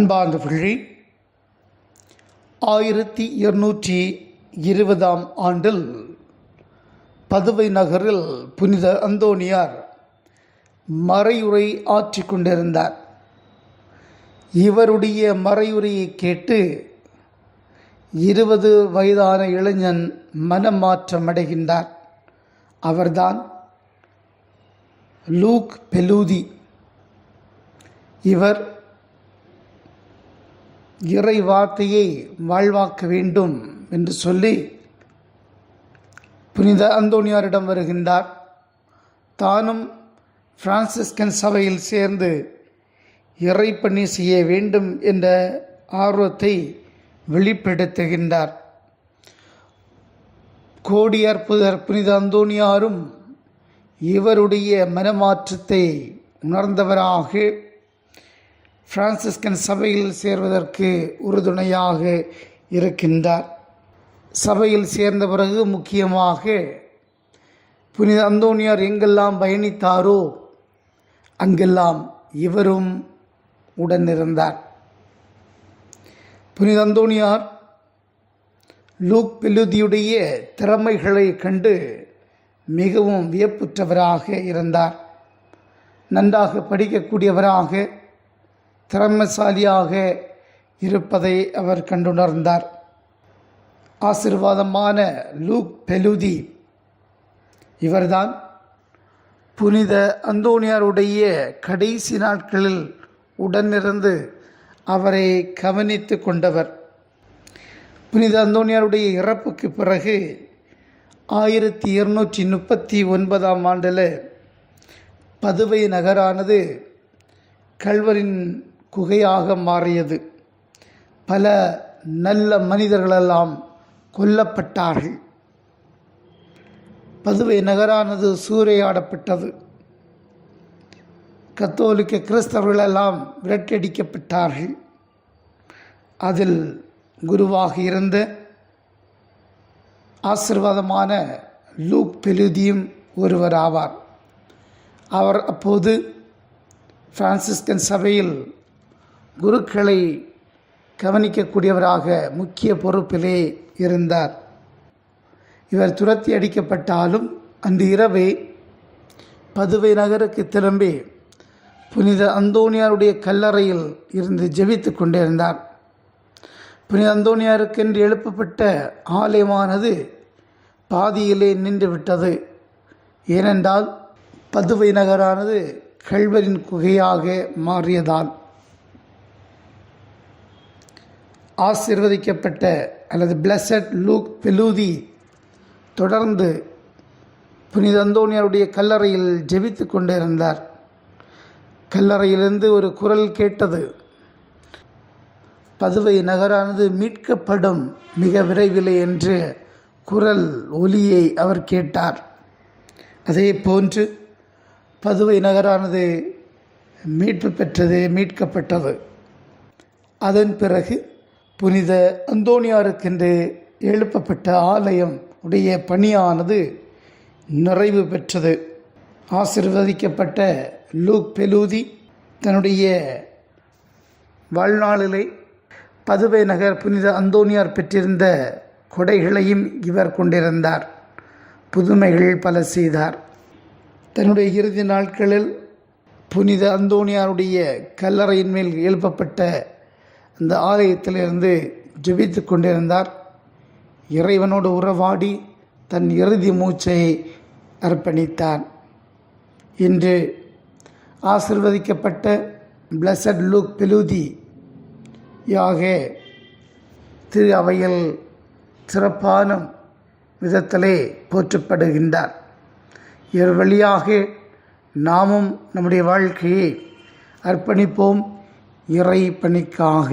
அன்பார்ந்தவர்களே ஆயிரத்தி இருநூற்றி இருபதாம் ஆண்டில் பதுவை நகரில் புனித அந்தோனியார் மறையுரை ஆற்றி கொண்டிருந்தார். இவருடைய மறையுரையை கேட்டு இருபது வயதான இளைஞன் மனமாற்றம் அடைகின்றார். அவர்தான் லூக் பெலூதி. இவர் இறை வார்த்தையை வாழ்வாக்க வேண்டும் என்று சொல்லி புனித அந்தோனியாரிடம் வருகின்றார். தானும் பிரான்சிஸ்கன் சபையில் சேர்ந்து இறைப்பணி செய்ய வேண்டும் என்ற ஆர்வத்தை வெளிப்படுத்துகின்றார். கோடியார் புதர் புனித அந்தோனியாரும் இவருடைய மனமாற்றத்தை உணர்ந்தவராக பிரான்சிஸ்கன் சபையில் சேர்வதற்கு உறுதுணையாக இருக்கின்றார். சபையில் சேர்ந்த பிறகு முக்கியமாக புனித அந்தோனியார் எங்கெல்லாம் பயணித்தாரோ அங்கெல்லாம் இவரும் உடனிருந்தார். புனித அந்தோனியார் லூக் பெலுதியுடைய திறமைகளை கண்டு மிகவும் வியப்புற்றவராக இருந்தார். நன்றாக படிக்கக்கூடியவராக திறமசாலியாக இருப்பதை அவர் கண்டுணர்ந்தார். ஆசிர்வாதமான லூக் பெலுதி இவர்தான். புனித அந்தோனியாருடைய கடைசி நாட்களில் உடனிருந்து அவரை கவனித்து கொண்டவர். புனித அந்தோனியாருடைய இறப்புக்கு பிறகு ஆயிரத்தி இருநூற்றி முப்பத்தி ஒன்பதாம் ஆண்டில் பதுவை நகரானது கல்வரின் குகையாக மாறியது. பல நல்ல மனிதர்களெல்லாம் கொல்லப்பட்டார்கள். பதுவை நகரானது சூறையாடப்பட்டது. கத்தோலிக்க கிறிஸ்தவர்களெல்லாம் விரட்டடிக்கப்பட்டார்கள் அதில் குருவாக இருந்த ஆசிர்வாதமான லூக் பெலுதியும் ஒருவர் ஆவார் அவர் அப்போது பிரான்சிஸ்கன் சபையில் குருக்களை கவனிக்கக்கூடியவராக முக்கிய பொறுப்பிலே இருந்தார். இவர் துரத்தி அடிக்கப்பட்டாலும் அன்று இரவே பதுவை நகருக்கு திரும்பி புனித அந்தோனியாருடைய கல்லறையில் இருந்து ஜெபித்து கொண்டிருந்தார். புனித அந்தோனியாருக்கென்று எழுப்பப்பட்ட ஆலயமானது பாதியிலே நின்று விட்டது ஏனென்றால் பதுவை நகரானது கல்வரின் குகையாக மாறியதால் ஆசிர்வதிக்கப்பட்ட அல்லது பிளஸட் லூக் பெலூதி தொடர்ந்து புனித அந்தோனியாருடைய கல்லறையில் ஜெபித்து கொண்டிருந்தார். கல்லறையிலிருந்து ஒரு குரல் கேட்டது. பதுவை நகரானது மீட்கப்படும் மிக விரைவில் என்று குரல் ஒலியை அவர் கேட்டார். அதே போன்று பதுவை நகரானது மீட்பு பெற்றது மீட்கப்பட்டது. அதன் பிறகு புனித அந்தோனியாருக்கென்று எழுப்பப்பட்ட ஆலயம் உடைய பணியானது நிறைவு பெற்றது. ஆசிர்வதிக்கப்பட்ட லூக் பெலூதி தன்னுடைய வாழ்நாளிலே பதுவை நகர் புனித அந்தோனியார் பெற்றிருந்த கொடைகளையும் இவர் கொண்டிருந்தார். புதுமைகள் பல செய்தார். தன்னுடைய இறுதி நாட்களில் புனித அந்தோனியாருடைய கல்லறையின் மேல் எழுப்பப்பட்ட அந்த ஆலயத்திலிருந்து ஜெபித்து கொண்டிருந்தார். இறைவனோடு உறவாடி தன் இறுதி மூச்சை அர்ப்பணித்தார் இன்று ஆசிர்வதிக்கப்பட்ட பிளஸட் லூக் பெலூதி யாக திரு அவையில் சிறப்பான விதத்திலே போற்றப்படுகின்றார். இவர் வழியாக நாமும் நம்முடைய வாழ்க்கையை அர்ப்பணிப்போம். இறைப்பணிக்காக.